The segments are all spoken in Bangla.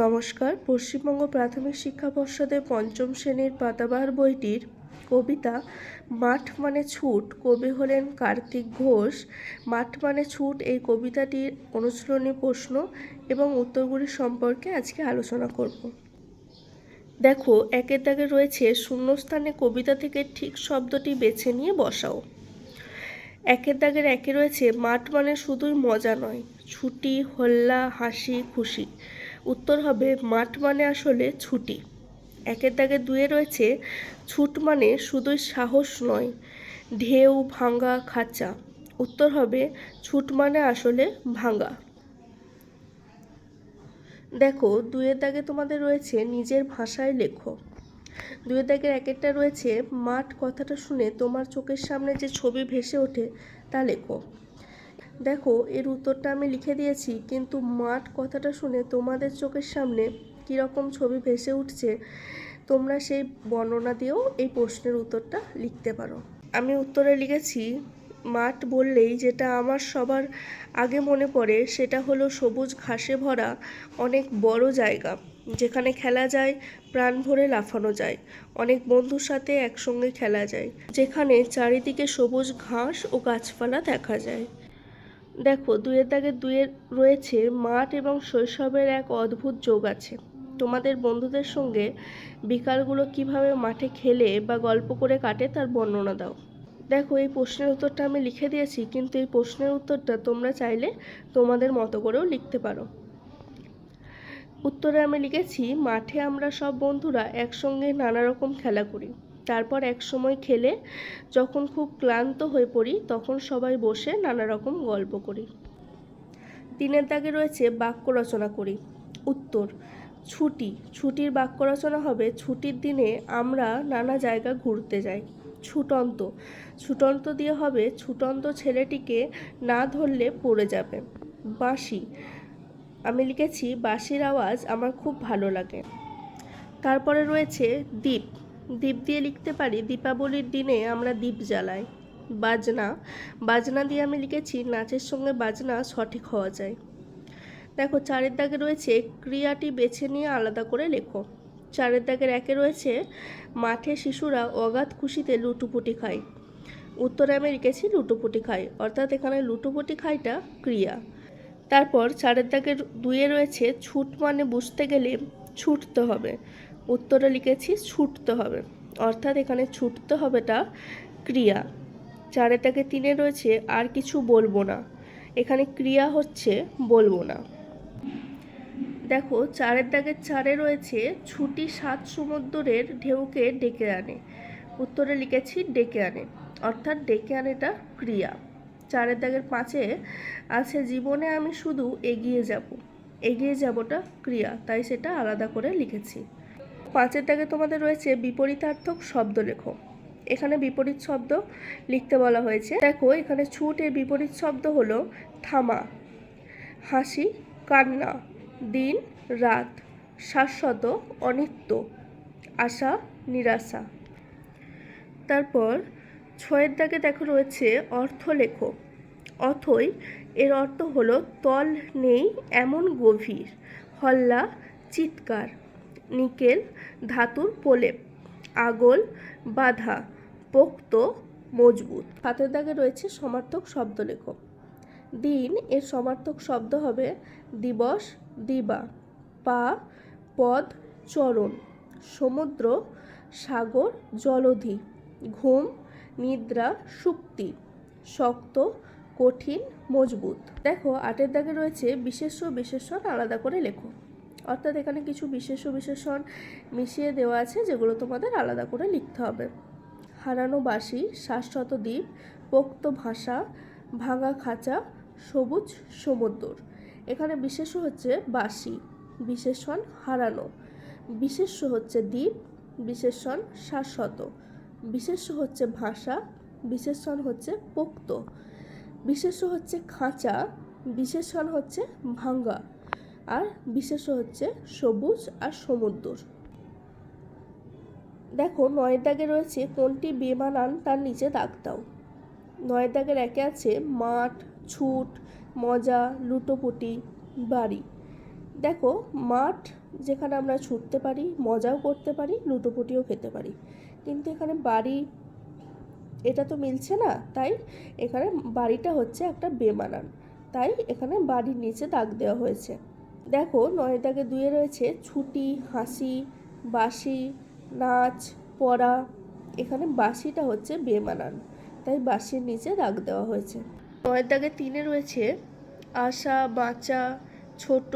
নমস্কার। পশ্চিমবঙ্গ প্রাথমিক শিক্ষা পর্ষদের পঞ্চম শ্রেণির পাতাবাহার বইটির কবিতা মাঠ মানে ছুট, কবি হলেন কার্তিক ঘোষ। মাঠ মানে ছুট এই কবিতাটির অনুশীলনী প্রশ্ন এবং উত্তরগুলি সম্পর্কে আজকে আলোচনা করব। দেখো, একের দাগে রয়েছে, শূন্যস্থানে কবিতা থেকে ঠিক শব্দটি বেছে নিয়ে বসাও। একের দাগের একে রয়েছে, মাঠ মানে শুধুই মজা নয়, ছুটি, হল্লা, হাসি, খুশি। উত্তর হবে মাঠ মানে আসলে ছুটি। একের দাগে দুয়ে রয়েছে, ছুট মানে শুধুই সাহস নয়, ঢেউ ভাঙ্গা খাঁচা। উত্তর হবে ছুট মানে আসলে ভাঙ্গা দেখো, দুয়ের দাগে তোমাদের রয়েছে নিজের ভাষায় লেখো। দুয়ের দাগের এক একটা রয়েছে, মাঠ কথাটা শুনে তোমার চোখের সামনে যে ছবি ভেসে ওঠে তা লেখো। দেখো, এর উত্তরটা আমি লিখে দিয়েছি, কিন্তু মাঠ কথাটা শুনে তোমাদের চোখের সামনে কীরকম ছবি ভেসে উঠছে, তোমরা সেই বর্ণনা দিয়েও এই প্রশ্নের উত্তরটা লিখতে পারো। আমি উত্তরে লিখেছি, মাঠ বললেই যেটা আমার সবার আগে মনে পড়ে, সেটা হলো সবুজ ঘাসে ভরা অনেক বড় জায়গা, যেখানে খেলা যায়, প্রাণ ভরে লাফানো যায়, অনেক বন্ধুর সাথে একসঙ্গে খেলা যায়, যেখানে চারিদিকে সবুজ ঘাস ও গাছপালা দেখা যায়। দেখো দুয়ের দাগে দুয়ের রয়েছে মাঠ এবং শৈশবের এক অদ্ভুত যোগ আছে। তোমাদের বন্ধুদের সঙ্গে বিকালগুলো কীভাবে মাঠে খেলে বা গল্প করে কাটে তার বর্ণনা দাও। দেখো, এই প্রশ্নের উত্তরটা আমি লিখে দিয়েছি, কিন্তু এই প্রশ্নের উত্তরটা তোমরা চাইলে তোমাদের মতো করেও লিখতে পারো। উত্তরে আমি লিখেছি, মাঠে আমরা সব বন্ধুরা একসঙ্গে নানা রকম খেলা করি। তারপর এক সময় খেলে যখন খুব ক্লান্ত হয়ে পড়ি, তখন সবাই বসে নানা রকম গল্প করি। দিনের দাগে রয়েছে বাক্য রচনা করি। উত্তর, ছুটি। ছুটির বাক্য রচনা হবে, ছুটির দিনে আমরা নানা জায়গা ঘুরতে যাই। ছুটন্ত। ছুটন্ত দিয়ে হবে, ছুটন্ত ছেলেটিকে না ধরলে পড়ে যাবে। বাঁশি। আমি লিখেছি, বাঁশির আওয়াজ আমার খুব ভালো লাগে। তারপরে রয়েছে, দ্বীপ। দ্বীপ দিয়ে লিখতে পারি, দীপাবলির দিনে আমরা দীপ জ্বালাই। বাজনা বাজনা দিয়ে আমি লিখেছি, নাচের সঙ্গে বাজনা সঠিক হওয়া যায়। দেখো, চারের দাগে রয়েছে, ক্রিয়াটি বেছে নিয়ে আলাদা করে লেখো। চারের দাগের একে রয়েছে, মাঠে শিশুরা অগাধ খুশিতে লুটুপুটি খায়। উত্তরে আমি লিখেছি, লুটোপুটি খাই অর্থাৎ এখানে লুটোপুটি খাইটা ক্রিয়া। তারপর চারের দাগের দুয়ে রয়েছে, ছুট মানে বুঝতে গেলে ছুটতে হবে। উত্তরে লিখেছি, ছুটতে হবে। অর্থাৎ এখানে ছুটতে হবেটা ক্রিয়া। দাগে তিনে রয়েছে, আর কিছু বলব না। এখানে ক্রিয়া হচ্ছে বলব না। দেখো চারের দাগের চারে রয়েছে, ছুটি সাত সমুদ্রের ঢেউকে ডেকে আনে। উত্তরে লিখেছি ডেকে আনে। অর্থাৎ ডেকে আনেটা ক্রিয়া। চারের দাগের পাঁচে আছে, জীবনে আমি শুধু এগিয়ে যাব। এগিয়ে যাবটা ক্রিয়া, তাই সেটা আলাদা করে লিখেছি। পাঁচের দাগে তোমাদের রয়েছে বিপরীতার্থক শব্দ লেখো এখানে বিপরীত শব্দ লিখতে বলা হয়েছে। দেখো, এখানে ছুট এর বিপরীত শব্দ হলো থামা। হাসি, কান্না, দিন, রাত, শাশ্বত, অনিত্য, আশা, নিরাশা। তারপর ছয়ের দাগে দেখো রয়েছে অর্থ লেখো অথই এর অর্থ হলো তল নেই, এমন গভীর, হল্লা, চিৎকার। নিকেল, ধাতুর প্রলেপ, আগল, বাধা, পোক্ত, মজবুত। হাতের দাগে রয়েছে সমার্থক শব্দ লেখো দিন এর সমার্থক শব্দ হবে দিবস, দিবা, পা, পদ, চরণ, সমুদ্র, সাগর, জলধি, ঘুম, নিদ্রা সুক্তি শক্ত, কঠিন, মজবুত। দেখো, আটের দাগে রয়েছে বিশেষ্য বিশেষণ আলাদা করে লেখো অর্থাৎ এখানে কিছু বিশেষ বিশেষণ মিশিয়ে দেওয়া আছে, যেগুলো তোমাদের আলাদা করে লিখতে হবে। হারানো বাসি শাশ্বত দ্বীপ, পোক্ত ভাষা, ভাঙা খাঁচা, সবুজ সমুদ্র। এখানে বিশেষ হচ্ছে বাসি বিশেষণ হারানো। বিশেষ হচ্ছে দ্বীপ, বিশেষণ শাশ্বত। বিশেষ হচ্ছে ভাষা, বিশেষণ হচ্ছে পোক্ত। বিশেষ হচ্ছে খাঁচা, বিশেষণ হচ্ছে ভাঙ্গা আর বিশেষ হচ্ছে সবুজ আর সমুদ্র। দেখো, নয়ের দাগে রয়েছে কোনটি বেমানান তার নিচে দাগ দাও। নয়ের দাগের একে আছে মাঠ, ছুট, মজা, লুটোপুটি, বাড়ি। দেখো, মাঠ যেখানে আমরা ছুটতে পারি, মজাও করতে পারি, লুটোপুটিও খেতে পারি। কিন্তু এখানে বাড়ি, এটা তো মিলছে না, তাই এখানে বাড়িটা হচ্ছে একটা বেমানান। তাই এখানে বাড়ির নিচে দাগ দেওয়া হয়েছে। দেখো নয় দাগে দুয়ে রয়েছে ছুটি, হাসি বাসি নাচ, পড়া। এখানে বাসিটা হচ্ছে বেমানান। তাই বাসির নিচে রাগ দেওয়া হয়েছে। নয়ের দাগে তিনে রয়েছে আশা, বাঁচা, ছোট,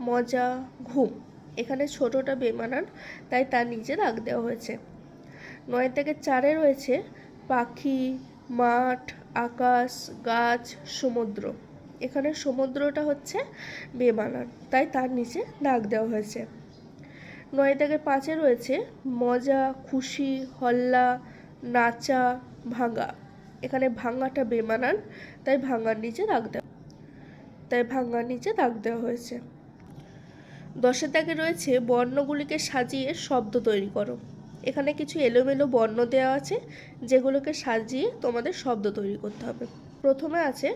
মজা, ঘুম। এখানে ছোটটা বেমানান, তাই তার নিচে রাগ দেওয়া হয়েছে। নয়ের দাগে চারে রয়েছে পাখি, মাঠ, আকাশ, গাছ, সমুদ্র। এখানে সমুদ্রটা হচ্ছে বেমানান, তাই তার নিচে দাগ দেওয়া হয়েছে। নয় দাগের পাঁচে রয়েছে মজা, খুশি, হল্লা, নাচা, ভাঙা। এখানে ভাঙাটা বেমানান, তাই ভাঙার নিচে দাগ দেওয়া, তাই ভাঙার নিচে দাগ দেওয়া হয়েছে। দশের দাগে রয়েছে বর্ণগুলিকে সাজিয়ে শব্দ তৈরি করো। এখানে কিছু এলোমেলো বর্ণ দেওয়া আছে, যেগুলোকে সাজিয়ে তোমাদের শব্দ তৈরি করতে হবে। প্রথমে আছে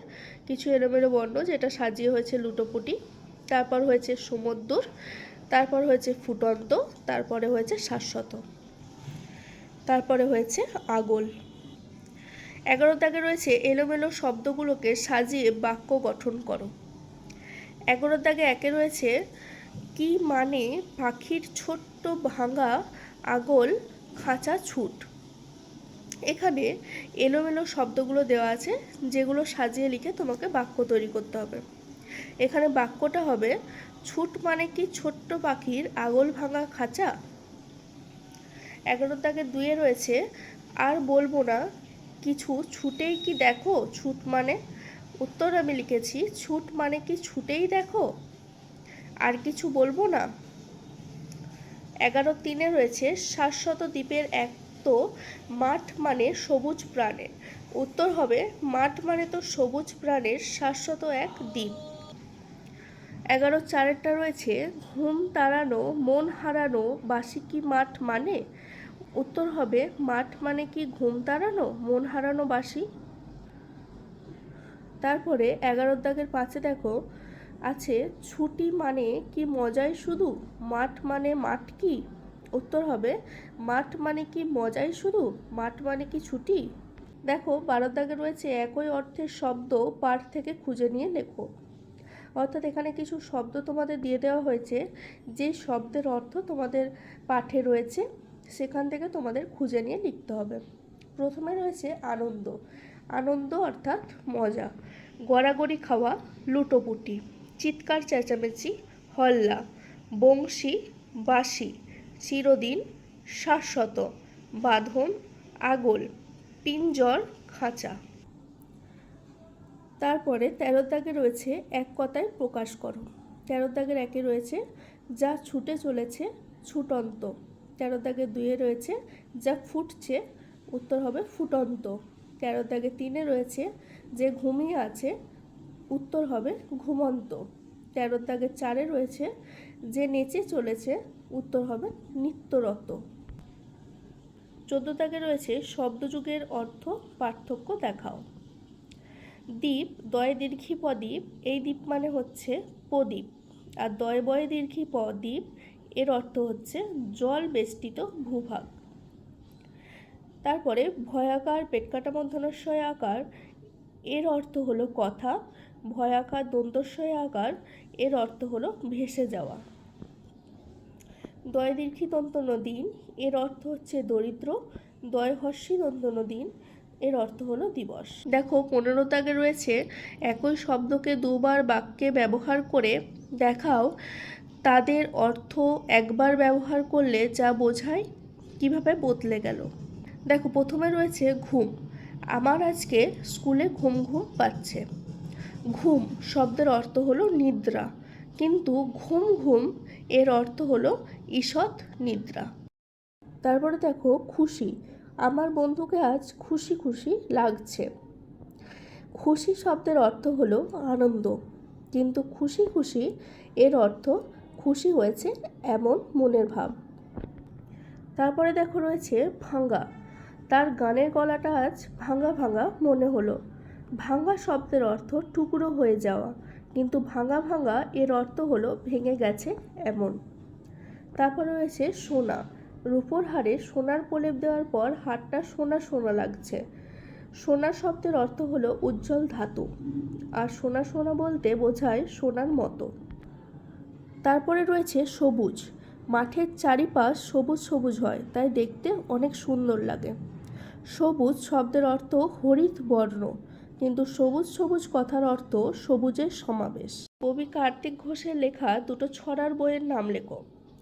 কিছু এলোমেলো বর্ণ, যেটা সাজিয়ে হয়েছে লুটোপুটি, তারপর হয়েছে সমুদ্র তারপর হয়েছে ফুটন্ত, তারপরে হয়েছে শাশ্বত, তারপরে হয়েছে আগল। এগারো দাগে রয়েছে এলোমেলো শব্দগুলোকে সাজিয়ে বাক্য গঠন করো। এগারো দাগে একে রয়েছে কি মানে পাখির ছোট্ট ভাঙা আগল খাঁচা ছুট। এখানে এলোমেলো শব্দগুলো দেওয়া আছে, যেগুলো সাজিয়ে লিখে তোমাকে বাক্য তৈরি করতে হবে। এখানে বাক্যটা হবে, ছুট মানে কি ছোট্ট পাখির আগল ভাঙা খাঁচা? এগারো দাগে দুয়ে রয়েছে, আর বলব না, কিছু ছুটেই কি দেখো? ছুট মানে? উত্তর আমি লিখেছি, ছুট মানে কি ছুটেই দেখো? আর কিছু বলব না? এগারো তিনে রয়েছে, শাশ্বত দ্বীপের এক তো মাঠ মানে সবুজ প্রাণের উত্তর হবে, মাঠ মানে তো সবুজ প্রাণের শাশ্বত এক দ্বীপ। এগারো চারেরটা রয়েছে, ঘুম তাড়ানো, মন হারানো, বাসি কি মাঠ মানে? উত্তর হবে, মাঠ মানে কি ঘুম তাড়ানো, মন হারানো, বাসি? তারপরে এগারো দাগের পাঁচে দেখো, আছে ছুটি মানে কি মজাই শুধু? মাঠ মানে মাঠ কি? উত্তর হবে, মাঠ মানে কি মজাই শুধু মাঠ মানে কি ছুটি? দেখো, বারো দাগে রয়েছে একই অর্থের শব্দ, পাঠ থেকে খুঁজে নিয়ে লেখো। অর্থাৎ এখানে কিছু শব্দ তোমাদের দিয়ে দেওয়া হয়েছে, যে শব্দের অর্থ তোমাদের পাঠে রয়েছে, সেখান থেকে তোমাদের খুঁজে নিয়ে লিখতে হবে। প্রথমে রয়েছে আনন্দ। আনন্দ অর্থাৎ মজা। গড়াগড়ি খাওয়া, লুটোপুটি। চিৎকার চেঁচামেচি, হল্লা। বংশী, বাঁশি। চিরদিন শাশ্বত, বাঁধন, আগল, পিঞ্জর, খাঁচা। তারপরে তেরো দাগে রয়েছে এক কথায় প্রকাশ করো। তেরো দাগের একে রয়েছে, যা ছুটে চলেছে ছুটন্ত। তেরো দাগে দুয়ে রয়েছে, যা ফুটছে, উত্তর হবে ফুটন্ত। তেরো দাগে তিনে রয়েছে, যে ঘুমিয়ে আছে, উত্তর হবে ঘুমন্ত। তেরো দাগের চারে রয়েছে, যে নেচে চলেছে উত্তর হবে নিত্যরত চোদ্দ দাগে রয়েছে শব্দযুগের অর্থ পার্থক্য দেখাও। দ্বীপ দয় দীর্ঘি পদ্বীপ এই দ্বীপ মানে হচ্ছে প্রদীপ। আর দয় বয় দীর্ঘি পদ্বীপ এর অর্থ হচ্ছে জল বেষ্টিত ভূভাগ। তারপরে ভয়াকার পেটকাটা মধ্যনস্বয় আকার, এর অর্থ হলো কথা। ভয়াকার দন্তস্বয় আকার, এর অর্থ হলো ভেসে যাওয়া। দয় দীর্ঘি দন্ত নদীন এর অর্থ হচ্ছে দরিদ্র। দয় হর্ষি দন্ত নদীন এর অর্থ হলো দিবস। দেখো, পনেরো দাগে রয়েছে, একই শব্দকে দুবার বাক্যে ব্যবহার করে দেখাও। তাদের অর্থ একবার ব্যবহার করলে যা বোঝায়, কীভাবে বদলে গেল। দেখো, প্রথমে রয়েছে ঘুম। আমার আজকে স্কুলে ঘুম ঘুম পাচ্ছে। ঘুম শব্দের অর্থ হলো নিদ্রা। কিন্তু ঘুম ঘুম এর অর্থ হলো ঈষৎ নিদ্রা। তারপরে দেখো, খুশি। আমার বন্ধুকে আজ খুশি খুশি লাগছে। খুশি শব্দের অর্থ হলো আনন্দ। কিন্তু খুশি খুশি এর অর্থ খুশি হয়েছে এমন মনের ভাব। তারপরে দেখো রয়েছে ভাঙ্গা। তার গানের গলাটা আজ ভাঙা ভাঙা মনে হলো। ভাঙা শব্দের অর্থ টুকরো হয়ে যাওয়া। কিন্তু ভাঙা ভাঙা এর অর্থ হলো ভেঙে গেছে এমন। তারপর রয়েছে সোনা। রূপোর হারে সোনার প্রলেপ দেওয়ার পর হারটা সোনা সোনা লাগছে। সোনা শব্দের অর্থ হলো উজ্জ্বল ধাতু। আর সোনা সোনা বলতে বোঝায় সোনার মতো। তারপরে রয়েছে সবুজ। মাঠের চারিপাশ সবুজ সবুজ হয়, তাই দেখতে অনেক সুন্দর লাগে। সবুজ শব্দের অর্থ হরিত বর্ণ। কিন্তু সবুজ সবুজ কথার অর্থ সবুজের সমাবেশ। কবি কার্তিক ঘোষের লেখা দুটো ছড়ার বইয়ের নাম লেখো।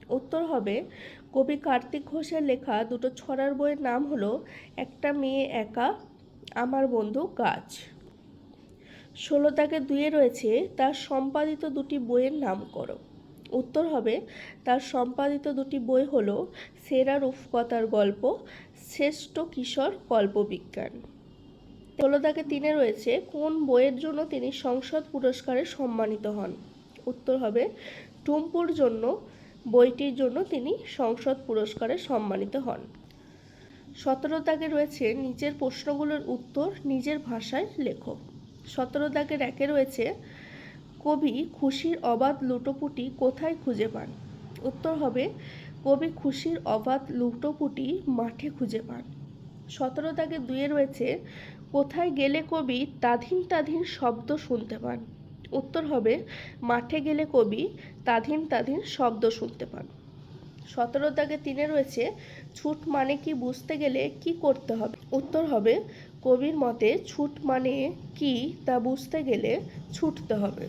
উত্তর হবে, কবি কার্তিক ঘোষের লেখা দুটো ছড়ার বইয়ের নাম হলো, একটা মেয়ে একা, আমার বন্ধু গাছ। ষোলো দাগে দুয়ে রয়েছে, তার সম্পাদিত দুটি বইয়ের নাম করো। উত্তর হবে, তার সম্পাদিত দুটি বই হলো, সেরা রূপকথার গল্প, শ্রেষ্ঠ কিশোর কল্পবিজ্ঞান। ষোলো দাগে তিনে রয়েছে, কোন বইয়ের জন্য তিনি সংসদ পুরস্কারে সম্মানিত হন? উত্তর হবে, টুম্পুর জন্য, বইটির জন্য তিনি সংসদ পুরস্কারে সম্মানিত হন। সতেরো দাগে রয়েছে নিচের প্রশ্নগুলোর উত্তর, নিজের ভাষায় লেখো সতেরো দাগের একে রয়েছে, কবি খুশির অবাধ লুটোপুটি কোথায় খুঁজে পান? উত্তর হবে, কবি খুশির অবাধ লুটোপুটি মাঠে খুঁজে পান। সতেরো দাগে দুয়ে রয়েছে, কোথায় গেলে কবি তাধীন তাধীন শব্দ শুনতে পান? উত্তর হবে, মাঠে গেলে কবি তাধীন তাধীন শব্দ শুনতে পান। সতেরো দাগে তিনে রয়েছে, ছুট মানে কি বুঝতে গেলে কি করতে হবে? উত্তর হবে, কবির মতে ছুট মানে কি তা বুঝতে গেলে ছুটতে হবে।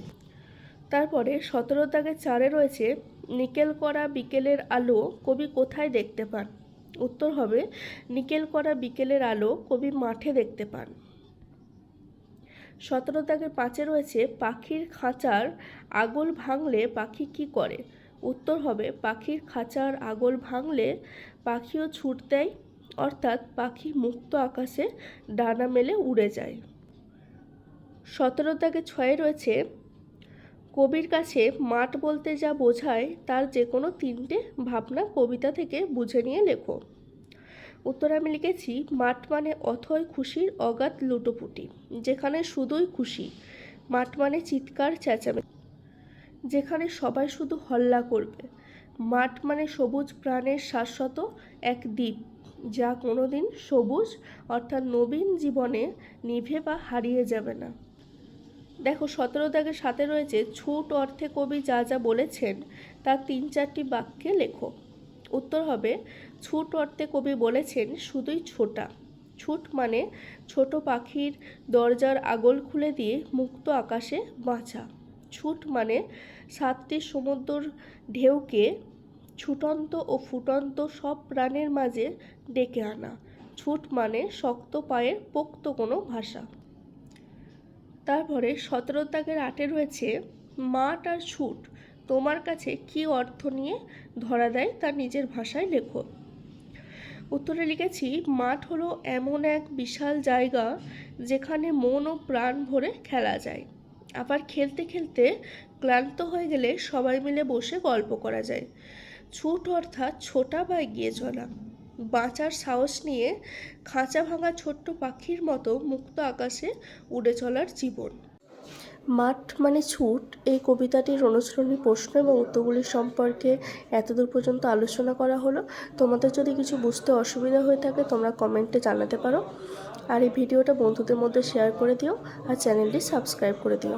তারপরে সতেরো দাগে চারে রয়েছে, নিকেল করা বিকেলের আলো কবি কোথায় দেখতে পান? উত্তর হবে, নিকেল করা বিকেলের আলো কবি মাঠে দেখতে পান। সতেরো দাগের পাঁচে রয়েছে, পাখির খাঁচার আগল ভাঙলে পাখি কি করে? উত্তর হবে, পাখির খাঁচার আগল ভাঙলে পাখিও ছুট দেয়, অর্থাৎ পাখি মুক্ত আকাশে ডানা মেলে উড়ে যায়। সতেরো দাগে ছয়ে রয়েছে কবির কাছে মাঠ বলতে যা বোঝায় তার যে কোনো তিনটে ভাবনা কবিতা থেকে বুঝে নিয়ে লেখো। উত্তরে আমি লিখেছি, মাঠ মানে অথয় খুশির অগাধ লুটোপুটি, যেখানে শুধুই খুশি, মাঠ মানে চিৎকার চেঁচামে যেখানে সবাই শুধু হল্লা করবে। মাঠ মানে সবুজ প্রাণের শাশ্বত এক দ্বীপ, যা কোনোদিন সবুজ অর্থাৎ নবীন জীবনে নিভে বা হারিয়ে যাবে না। দেখো, সতেরো দাগের সাথে রয়েছে, ছুট অর্থে কবি যা যা বলেছেন, তার তিন চারটি বাক্যে লেখো। উত্তর হবে, ছুট অর্থে কবি বলেছেন, শুধুই ছোটা। ছুট মানে ছোট পাখির দরজার আগল খুলে দিয়ে মুক্ত আকাশে বাঁচা ছুট মানে সাতটি সমুদ্র ঢেউকে ছুটন্ত ও ফুটন্ত সব প্রাণের মাঝে ডেকে আনা। ছুট মানে শক্ত পায়ের পোক্ত কোনো ভাষা। তারপরে সতেরো দাগের আটে রয়েছে মাঠ আর ছুট, তোমার কাছে কি অর্থ নিয়ে ধরা দেয় তার নিজের ভাষায় লেখো। উত্তরে লিখেছি, মাঠ হলো এমন এক বিশাল জায়গা যেখানে মন ও প্রাণ ভরে খেলা যায়। আবার খেলতে খেলতে ক্লান্ত হয়ে গেলে সবাই মিলে বসে গল্প করা যায়। ছুট অর্থাৎ ছোটা বা এগিয়ে চলা। বাঁচার সাহস নিয়ে খাঁচা ভাঙা ছোট্ট পাখির মতো মুক্ত আকাশে উড়ে চলার জীবন। মাঠ মানে ছুট। এই কবিতাটির অনুসরণী প্রশ্ন এবং উত্তরগুলি সম্পর্কে এতদূর পর্যন্ত আলোচনা করা হলো। তোমাদের যদি কিছু বুঝতে অসুবিধা হয়ে থাকে, তোমরা কমেন্টে জানাতে পারো। আর এই ভিডিওটা বন্ধুদের মধ্যে শেয়ার করে দিও আর চ্যানেলটি সাবস্ক্রাইব করে দিও।